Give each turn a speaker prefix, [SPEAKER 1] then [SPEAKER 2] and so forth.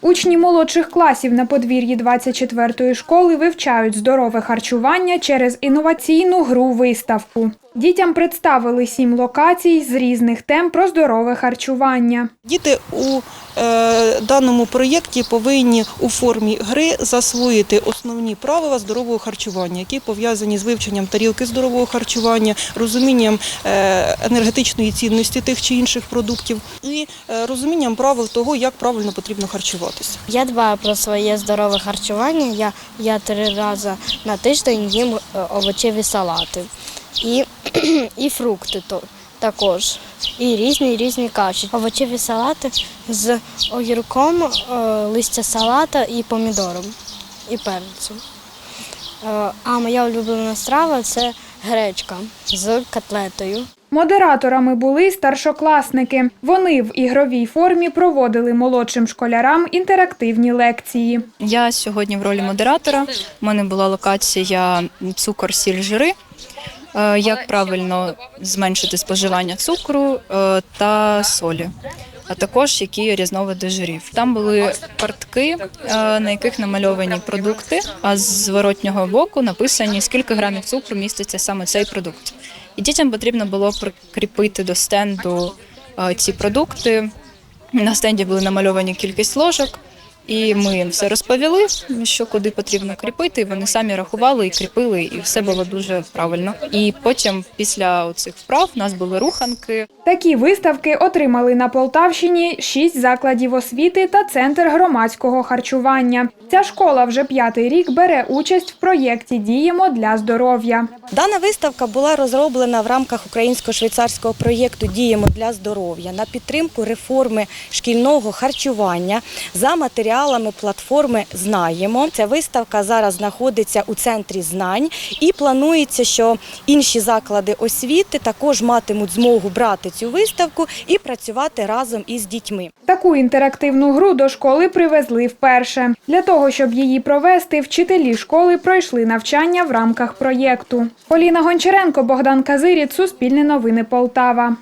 [SPEAKER 1] Учні молодших класів на подвір'ї 24-ї школи вивчають здорове харчування через інноваційну гру виставку. Дітям представили сім локацій з різних тем про здорове харчування.
[SPEAKER 2] Діти у е, даному проєкті повинні у формі гри засвоїти основні правила здорового харчування, які пов'язані з вивченням тарілки здорового харчування, розумінням е, енергетичної цінності тих чи інших продуктів і е, розумінням правил того, як правильно потрібно харчуватися.
[SPEAKER 3] Я дбаю про своє здорове харчування. Я, я три рази на тиждень їм овочеві салати і, і фрукти то, також. І різні різні каші. Овочеві салати з огірком, е, листя салата і помідором, і перцем. Е, А моя улюблена страва це гречка з котлетою.
[SPEAKER 1] Модераторами були старшокласники. Вони в ігровій формі проводили молодшим школярам інтерактивні лекції.
[SPEAKER 4] Я сьогодні в ролі модератора. У мене була локація цукор, сіль, жири. Е, Як правильно зменшити споживання цукру е, та солі, а також які різновиди жирів. Там були картки, е, на яких намальовані продукти, а з зворотнього боку написані, скільки грамів цукру міститься саме цей продукт. І дітям потрібно було прикріпити до стенду ці продукти. На стенді були намальовані кількість ложок, і ми їм все розповіли, що куди потрібно кріпити. Вони самі рахували і кріпили, і все було дуже правильно. І потім, після цих вправ, у нас були руханки.
[SPEAKER 1] Такі виставки отримали на Полтавщині шість закладів освіти та центр громадського харчування. Ця школа вже п'ятий рік бере участь в проєкті Діємо для здоров'я.
[SPEAKER 5] Дана виставка була розроблена в рамках українсько-швейцарського проєкту Діємо для здоров'я на підтримку реформи шкільного харчування за матеріалами платформи Знаємо. Ця виставка зараз знаходиться у центрі знань і планується, що інші заклади освіти також матимуть змогу брати цю виставку і працювати разом із дітьми.
[SPEAKER 1] Таку інтерактивну гру до школи привезли вперше. Для того, щоб її провести, вчителі школи пройшли навчання в рамках проєкту. Поліна Гончаренко, Богдан Казиріт, Суспільне новини Полтава.